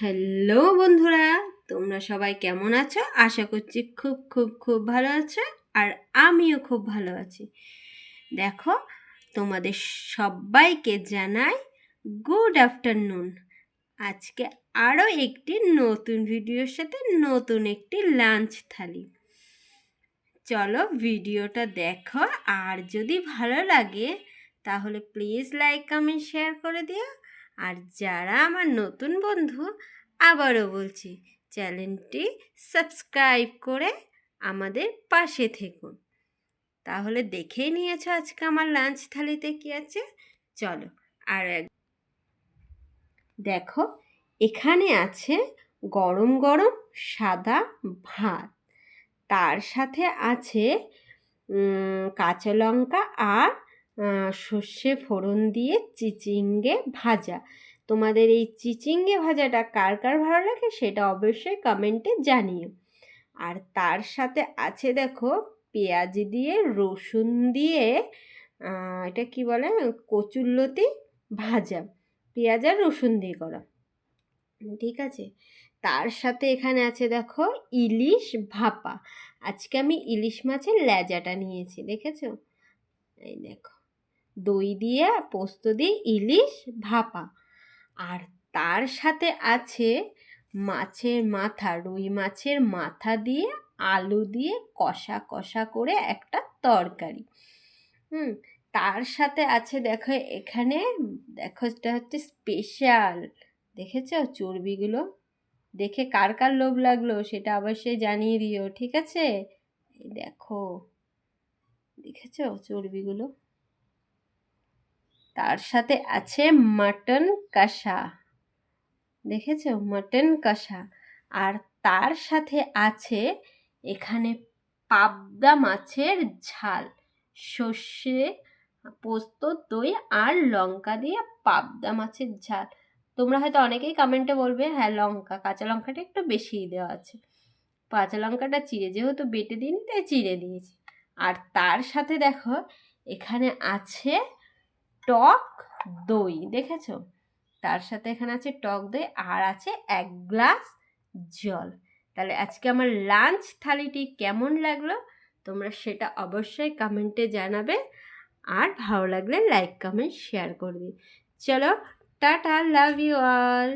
Hello বন্ধুরা, তোমরা সবাই কেমন আছো? আশা করছি খুব খুব খুব ভালো আছো আর আমিও খুব ভালো আছি। দেখো, তোমাদের সবাইকে জানাই গুড আফটারনুন আজকে আরও একটি নতুন ভিডিওর সাথে নতুন একটি লাঞ্চ থালি। চলো ভিডিওটা দেখো, আর যদি ভালো লাগে তাহলে প্লিজ লাইক কমেন্ট শেয়ার করে দিও। আর যারা আমার নতুন বন্ধু, আবারও বলছি, চ্যানেলটি সাবস্ক্রাইব করে আমাদের পাশে থেকুন। তাহলে দেখেই নিয়েছো আজকে আমার লাঞ্চ থালিতে কি আছে? চলো, আর এক দেখো, এখানে আছে গরম গরম সাদা ভাত। তার সাথে আছে কাঁচা লঙ্কা আর সর্ষে ফোড়ন দিয়ে চিচিঙ্গে ভাজা। তোমাদের এই চিচিঙ্গে ভাজাটা কার কার ভালো লাগে সেটা অবশ্যই কমেন্টে জানিও। আর তার সাথে আছে দেখো, পেঁয়াজ দিয়ে, রসুন দিয়ে এটা কি বলে? কচুল্লতি ভাজা। পেঁয়াজ আর রসুন দিয়ে করা। ঠিক আছে? তার সাথে এখানে আছে দেখো, ইলিশ ভাপা। আজকে আমি ইলিশ মাছের লেজাটা নিয়েছি, দেখেছ? এই দেখো। দই দিয়ে, পোস্ত দিয়ে, ইলিশ ভাপা। আর তার সাথে আছে মাছের মাথা, রুই মাছের মাথা দিয়ে, আলু দিয়ে কষা কষা করে একটা তরকারি। হুম, তার সাথে আছে দেখো এখানে, দেখো এটা হচ্ছে স্পেশাল দেখেছ চর্বিগুলো? দেখে কার কার লোভ লাগল সেটা অবশ্যই জানিয়ে দিও, ঠিক আছে? দেখো, দেখেছ চর্বিগুলো? তার সাথে আছে মাটন কষা। দেখেছ? মাটন কষা। আর তার সাথে আছে এখানে পাবদা মাছের ঝাল। সর্ষে পোস্ত, দই আর লঙ্কা দিয়ে পাবদা মাছের ঝাল। তোমরা হয়তো অনেকেই কমেন্টে বলবে হ্যাঁ লঙ্কা, কাঁচা লঙ্কাটা একটু বেশিই দেওয়া আছে। কাঁচা লঙ্কাটা চিড়ে, যেহেতু বেটে দিইনি, তাই চিড়ে দিয়েছি। আর তার সাথে দেখো, এখানে আছে টক দই, দেখেছ? তার সাথে এখানে আছে টক দই আর আছে এক গ্লাস জল। তাহলে আজকে আমার লাঞ্চ থালিটি কেমন লাগল? তোমরা সেটা অবশ্যই কমেন্টে জানাবে। আর ভালো লাগলে লাইক কমেন্ট শেয়ার করবে চলো, টাটা লাভ ইউ অল